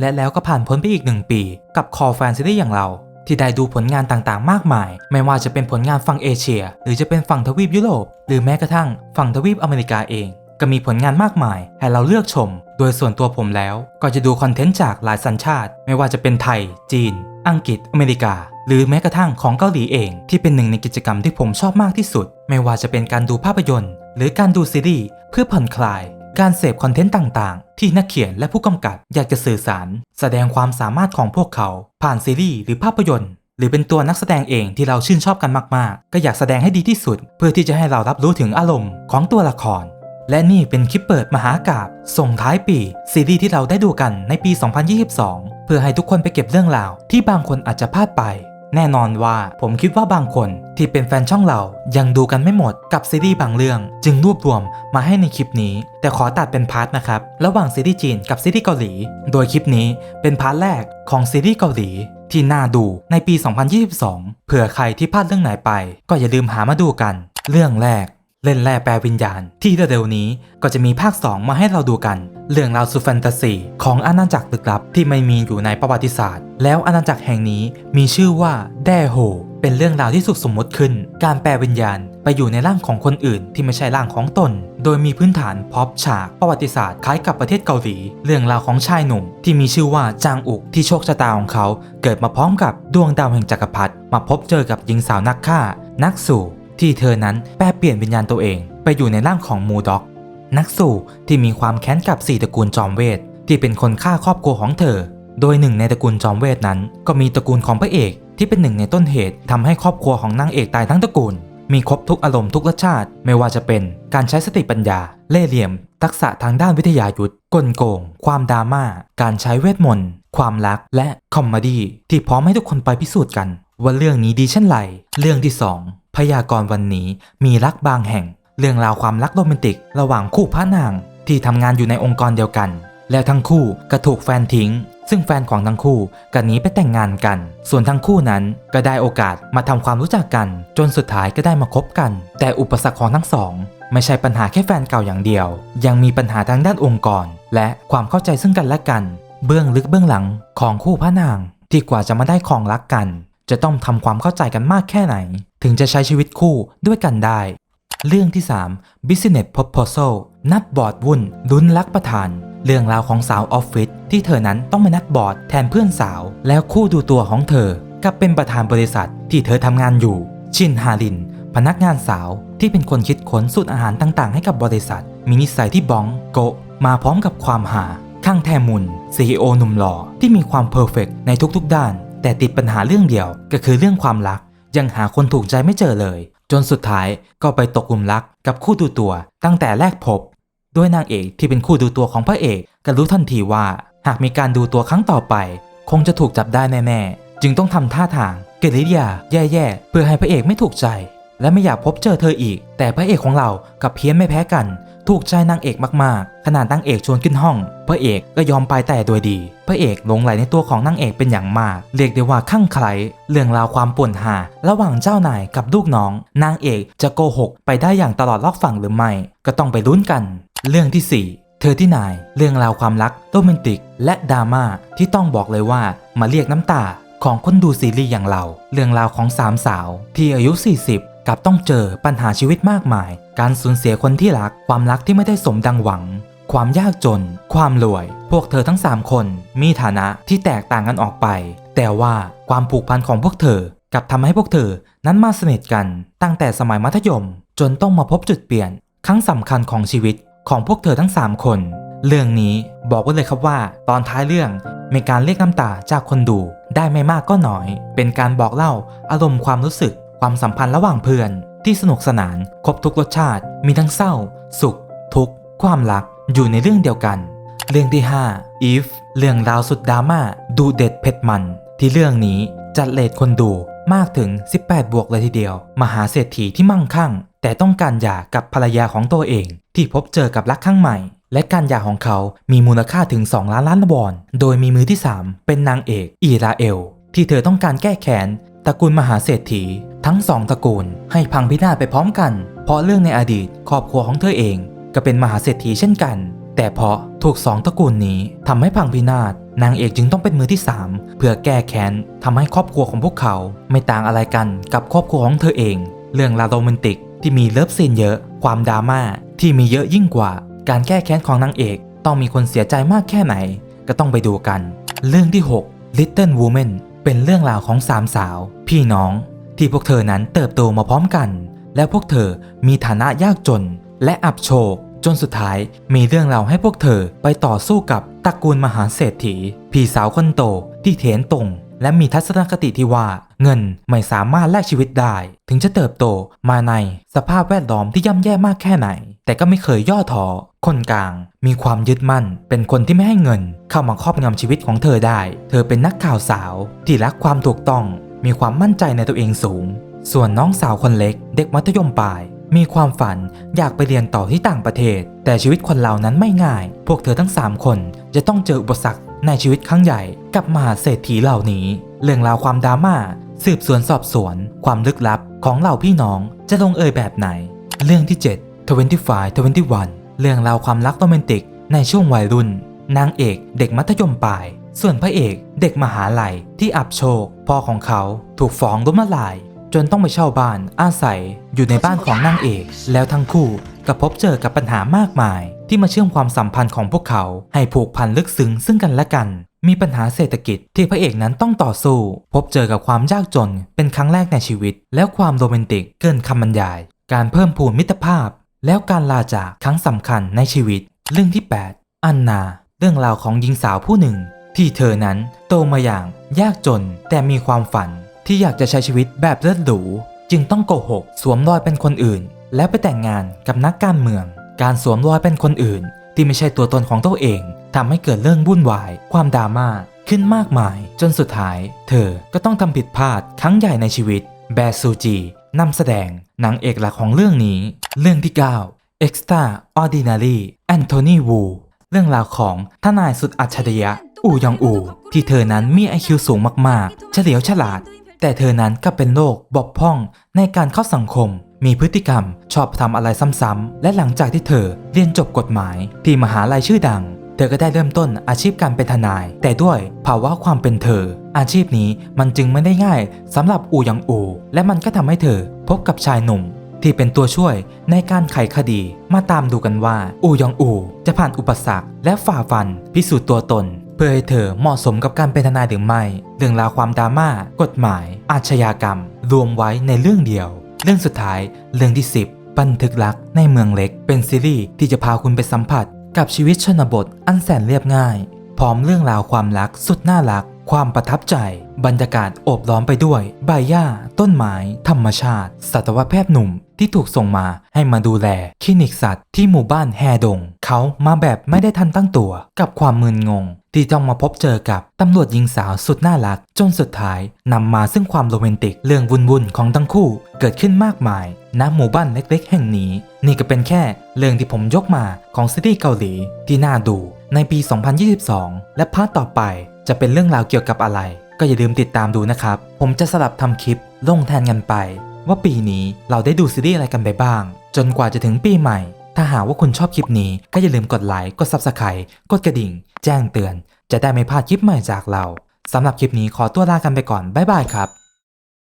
และแล้วก็ผ่านพ้นไปอีกหนึ่งปี กับคอแฟนซีรีส์อย่างเรา ที่ได้ดูผลงานต่างๆ มากมาย ไม่ว่าจะเป็นผลงานฝั่งเอเชีย หรือจะเป็นฝั่งทวีปยุโรป หรือแม้กระทั่งฝั่งทวีปอเมริกาเอง ก็มีผลงานมากมาย ให้เราเลือกชม โดยส่วนตัวผมแล้ว ก็จะดูคอนเทนต์จากหลายสัญชาติ ไม่ว่าจะเป็นไทย จีน อังกฤษ อเมริกา หรือแม้กระทั่งของเกาหลีเอง ที่เป็นหนึ่งในกิจกรรมที่ผมชอบมากที่สุด ไม่ว่าจะเป็นการดูภาพยนตร์ หรือการดูซีรีส์เพื่อผ่อนคลาย การเสพคอนเทนต์ต่างๆ ที่นักเขียนและผู้กำกับอยากจะสื่อสาร แสดงความสามารถของพวกเขา ผ่านซีรีส์หรือภาพยนตร์ หรือเป็นตัวนักแสดงเองที่เราชื่นชอบกันมากๆ ก็อยากแสดงให้ดีที่สุด เพื่อที่จะให้เรารับรู้ถึงอารมณ์ของตัวละคร และนี่เป็นคลิปเปิดมหากาบส่งท้ายปีซีรีส์ที่เราได้ดูกันในปี 2022 เพื่อให้ทุกคนไปเก็บเรื่องราวที่บางคนอาจจะพลาดไป แน่นอนว่าผมคิดว่าบางคนที่เป็นแฟนช่องเรายังดูกันไม่หมดกับซีรีส์บางเรื่อง จึงรวบรวมมาให้ในคลิปนี้ แต่ขอตัดเป็นพาร์ทนะครับ ระหว่างซีรีส์จีนกับซีรีส์เกาหลี โดยคลิปนี้เป็นพาร์ทแรกของซีรีส์เกาหลี ที่น่าดูในปี 2022 เผื่อใครที่พลาดเรื่องไหนไป ก็อย่าลืมหามาดูกัน เรื่องแรก เล่นแร่แปลวิญญาณ ที่เร็วๆนี้ก็จะมีภาค 2 มาให้เราดูกัน เรื่องราวสุดแฟนตาซีของอาณาจักรลึกลับที่ไม่มีอยู่ในประวัติศาสตร์ แล้วอาณาจักรแห่งนี้มีชื่อว่าแดโฮเป็นเรื่องราวที่สุดสมมติขึ้น การแปลวิญญาณไปอยู่ในร่างของคนอื่นที่ไม่ใช่ร่างของตน โดยมีพื้นฐานพ็อพฉากประวัติศาสตร์คล้ายกับประเทศเกาหลี เรื่องราวของชายหนุ่ม ที่มีชื่อว่าจางอุกที่โชคชะตาของเขา เกิดมาพร้อมกับดวงดาวแห่งจักรพรรดิมาพบเจอกับหญิงสาวนักฆ่า นักสู่ ที่เธอนั้นแปลเปลี่ยนวิญญาณตัวเอง ไปอยู่ในร่างของมูด็อก นักสู่ที่มีความแค้นกับสี่ตระกูลจอมเวทที่เป็นคนฆ่าครอบครัวของเธอ โดยหนึ่งในตระกูลจอมเวทนั้น ก็มีตระกูลของพระเอกที่เป็นหนึ่งในต้นเหตุทำให้ครอบครัวของนางเอกตายทั้งตระกูล มีครบทุกอารมณ์ทุกรสชาติ ไม่ว่าจะเป็นการใช้สติปัญญา เล่ห์เหลี่ยม ทักษะทางด้านวิทยายุทธกลโกง ความดราม่า การใช้เวทมนต์ ความรัก และคอมเมดี้ที่พร้อมให้ทุกคนไปพิสูจน์กัน ว่าเรื่องนี้ดีเช่นไร เรื่องที่ 2 พยากรณ์วันนี้มีรักบางแห่ง เรื่องราวความรักโรแมนติก ระหว่างคู่พระนาง ที่ทำงานอยู่ในองค์กรเดียวกัน แล้วทั้งคู่ก็ถูกแฟนทิ้ง ซึ่งแฟนของทั้งคู่ก็หนีไปแต่งงานกัน ส่วนทั้งคู่นั้นก็ได้โอกาสมาทำความรู้จักกัน จนสุดท้ายก็ได้มาคบกัน แต่อุปสรรคของทั้งสอง ไม่ใช่ปัญหาแค่แฟนเก่าอย่างเดียว ยังมีปัญหาทางด้านองค์กร และความเข้าใจซึ่งกันและกัน เบื้องลึกเบื้องหลังของคู่พระนาง ที่กว่าจะมาได้ครองรักกัน จะต้องทำความเข้าใจกันมากแค่ไหน ถึงจะใช้ชีวิตคู่ด้วยกันได้ เรื่องที่ 3 Business Proposal นัดบอร์ดวุ่นลุ้นรักประธาน เรื่องราวของสาวออฟฟิศที่เธอนั้นต้องมานัดบอร์ดแทนเพื่อนสาว แล้วคู่ดูตัวของเธอ กับเป็นประธานบริษัทที่เธอทำงานอยู่ ชินฮาริน พนักงานสาวที่เป็นคนคิดค้นสูตรอาหารต่างๆ ให้กับบริษัท มีนิสัยที่บ้องโกะมาพร้อมกับความหาข้างแทมุน CEO หนุ่มหล่อที่มีความเพอร์เฟกในทุกๆด้าน แต่ติดปัญหาเรื่องเดียวก็คือเรื่องความรัก ยังหาคนถูกใจไม่เจอเลย จนสุดท้ายก็ไปตกหลุมรักกับคู่ดูตัว ตั้งแต่แรกพบด้วยนางเอกที่เป็นคู่ดูตัวของพระเอกก็รู้ทันทีว่า หากมีการดูตัวครั้งต่อไป คงจะถูกจับได้แน่ๆ จึงต้องทำท่าทางเกริยาแย่ๆ เพื่อให้พระเอกไม่ถูกใจ และไม่อยากพบเจอเธออีก แต่พระเอกของเรากับเพี้ยนไม่แพ้กัน ถูกใจนางเอกมากๆ ขนาดนางเอกชวนขึ้นห้อง พระเอกก็ยอมไปแต่โดยดี พระเอกหลงไหลในตัวของนางเอกเป็นอย่างมาก เรียกได้ว่าข้างใครเรื่องราวความป่วนหา ระหว่างเจ้านายกับลูกน้อง นางเอกจะโกหกไปได้อย่างตลอดรอกฝั่งหรือไม่ ก็ต้องไปลุ้นกัน เรื่องที่ 4เธอที่นายเรื่องราวความรักโรแมนติก และดราม่าที่ต้องบอกเลยว่ามาเรียกน้ำตาของคนดูซีรีส์อย่างเรา เรื่องราวของสามสาว ที่อายุ 40 กับต้องเจอปัญหาชีวิตมากมาย การสูญเสียคนที่รัก ความรักที่ไม่ได้สมดังหวัง ความยากจน ความรวย พวกเธอทั้ง 3 คนมีฐานะที่แตกต่างกันออกไป แต่ว่าความผูกพันของพวกเธอกลับทำให้พวกเธอนั้นมาสนิทกัน ตั้งแต่สมัยมัธยม จนต้องมาพบจุดเปลี่ยน ครั้งสำคัญของชีวิตของพวกเธอทั้ง 3 คน เรื่องนี้บอกไว้เลยครับว่า ตอนท้ายเรื่องมีการเรียกน้ำตาจากคนดูได้ไม่มากก็น้อย เป็นการบอกเล่าอารมณ์ความรู้สึก ความสัมพันธ์ระหว่างเพื่อน ที่สนุกสนานครบทุกรสชาติ มีทั้งเศร้า สุข ทุกข์ ความรักอยู่ในเรื่องเดียวกัน เรื่องที่ 5 If เรื่องราวสุดดราม่าดูเด็ดเผ็ดมัน ที่เรื่องนี้จัดเลทคนดูมากถึง 18 บวกเลยทีเดียว มหาเศรษฐีที่มั่งคั่ง แต่ต้องการหย่ากับภรรยาของตัวเอง ที่พบเจอกับรักครั้งใหม่ และการหย่าของเขามีมูลค่าถึง 2 ล้านล้านวอน โดยมีมือที่ 3 เป็นนางเอก อีราเอล ที่เธอต้องการแก้แค้นตระกูลมหาเศรษฐี ทั้งสองตระกูลให้พังพินาศไปพร้อมกัน เพราะเรื่องในอดีตครอบครัวของเธอเองก็เป็นมหาเศรษฐีเช่นกัน แต่เพราะถูกสองตระกูลนี้ทำให้พังพินาศนางเอกจึงต้องเป็นมือที่สามเพื่อแก้แค้นทำให้ครอบครัวของพวกเขา ไม่ต่างอะไรกันกับครอบครัวของเธอเอง เรื่องราวโรแมนติกที่มีเลิฟซีนเยอะ ความดราม่าที่มีเยอะยิ่งกว่า การแก้แค้นของนางเอกต้องมีคนเสียใจมากแค่ไหน ก็ต้องไปดูกัน เรื่องที่ 6 Little Woman เป็นเรื่องราวของสามสาว พี่น้อง ที่พวกเธอนั้นเติบโตมาพร้อมกัน และพวกเธอมีฐานะยากจน และอับโชค จนสุดท้ายมีเรื่องราวให้พวกเธอไปต่อสู้กับตระกูลมหาเศรษฐี พี่สาวคนโตที่เถนตรงและมีทัศนคติที่ว่าเงินไม่สามารถแลกชีวิตได้ ถึงจะเติบโตมาในสภาพแวดล้อมที่ย่ำแย่มากแค่ไหน แต่ก็ไม่เคยย่อท้อคนกลางมีความยึดมั่น เป็นคนที่ไม่ให้เงิน เข้ามาครอบงำชีวิตของเธอได้ เธอเป็นนักข่าวสาว ที่รักความถูกต้อง มีความมั่นใจในตัวเองสูง ส่วนน้องสาวคนเล็ก เด็กมัธยมปลาย มีความฝันอยากไปเรียนต่อที่ต่างประเทศ แต่ชีวิตคนเหล่านั้นไม่ง่าย พวกเธอทั้ง 3 คนจะต้องเจออุปสรรคในชีวิตครั้งใหญ่กับมหาเศรษฐีเหล่านี้ เรื่องราวความดราม่าสืบสวนสอบสวน ความลึกลับของเหล่าพี่น้องจะลงเอยแบบไหน เรื่องที่ 7 25 21 เรื่องราวความรักโรแมนติกในช่วงวัยรุ่น นางเอกเด็กมัธยมปลาย ส่วนพระเอกเด็กมหาลัยที่อับโชค พ่อของเขาถูกฟ้องล้มละลาย จนต้องไปเช่าบ้านอาศัยอยู่ในบ้านของนางเอก แล้วทั้งคู่ก็พบเจอกับปัญหามากมาย ที่มาเชื่อมความสัมพันธ์ของพวกเขาให้ผูกพันลึกซึ้งซึ่งกันและกัน มีปัญหาเศรษฐกิจที่พระเอกนั้นต้องต่อสู้ พบเจอกับความยากจนเป็นครั้งแรกในชีวิต แล้วความโรแมนติกเกินคำบรรยาย การเพิ่มพูนมิตรภาพ แล้วการลาจากครั้งสำคัญในชีวิต เรื่องที่ 8 อันนา เรื่องราวของหญิงสาวผู้หนึ่ง ที่เธอนั้นโตมาอย่างยากจนแต่มีความฝันที่อยากจะใช้ชีวิตแบบเลิศหรู จึงต้องโกหก สวมรอยเป็นคนอื่น แล้วไปแต่งงานกับนักการเมือง การสวมรอยเป็นคนอื่น ที่ไม่ใช่ตัวตนของตัวเองทำให้เกิดเรื่องวุ่นวาย ความดราม่าขึ้นมากมาย จนสุดท้าย เธอก็ต้องทำผิดพลาดครั้งใหญ่ในชีวิต แบซูจีนำแสดงนางเอกหลักของเรื่องนี้ เรื่องที่ 9 Extraordinary Anthony Wu เรื่องราวของทนายสุดอัจฉริยะ อูยองอู ที่เธอนั้นมี IQ สูงมากๆ เฉลียวฉลาด แต่เธอนั้นก็เป็นโรคบกพร่องในการเข้าสังคม มีพฤติกรรมชอบทำอะไรซ้ำๆ และหลังจากที่เธอเรียนจบกฎหมาย ที่มหาลัยชื่อดัง เธอก็ได้เริ่มต้นอาชีพการเป็นทนาย แต่ด้วยภาวะความเป็นเธอ อาชีพนี้มันจึงไม่ได้ง่ายสำหรับอูยองอู และมันก็ทำให้เธอพบกับชายหนุ่มที่เป็นตัวช่วยในการไขคดีมาตามดูกันว่า อูยองอู จะผ่านอุปสรรคและฝ่าฟันพิสูจน์ตัวตน เพื่อให้เธอเหมาะสมกับการเป็นทนายหรือไม่ เรื่องราวความดราม่า กฎหมาย อาชญากรรม รวมไว้ในเรื่องเดียว เรื่องสุดท้ายเรื่องที่ 10 บันทึกรักในเมืองเล็ก เป็นซีรีส์ที่จะพาคุณไปสัมผัส กับชีวิตชนบทอันแสนเรียบง่าย พร้อมเรื่องราวความรักสุดน่ารัก ความประทับใจ บรรยากาศโอบล้อมไปด้วย ใบหญ้า ต้นไม้ ธรรมชาติ สัตวแพทย์หนุ่มที่ถูกส่งมาให้มาดูแลคลินิกสัตว์ที่หมู่บ้านแฮดง เขามาแบบไม่ได้ทันตั้งตัวกับความมึนงง ที่ต้องมาพบเจอกับตำรวจหญิงสาวสุดน่ารัก จนสุดท้ายนำมาซึ่งความโรแมนติกเรื่องวุ่นๆของทั้งคู่ เกิดขึ้นมากมายณหมู่บ้านเล็กๆ แห่งนี้ นี่ก็เป็นแค่เรื่องที่ผมยกมาของซีรีส์เกาหลีที่น่าดูในปี 2022 และพาร์ทต่อไปจะเป็นเรื่องราวเกี่ยวกับอะไร ก็อย่าลืมติดตามดูนะครับ ผมจะสลับทำคลิปลงแทนกันไป ว่าปีนี้เราได้ดูซีรีส์อะไรกันไปบ้าง จนกว่าจะถึงปีใหม่ ถ้าหากว่าคุณชอบคลิปนี้ก็อย่าลืมกดไลค์ กด Subscribe กดกระดิ่ง แจ้งเตือน จะได้ไม่พลาดคลิปใหม่จากเราสำหรับคลิปนี้ขอตัวลากันไปก่อน บ๊ายบายครับ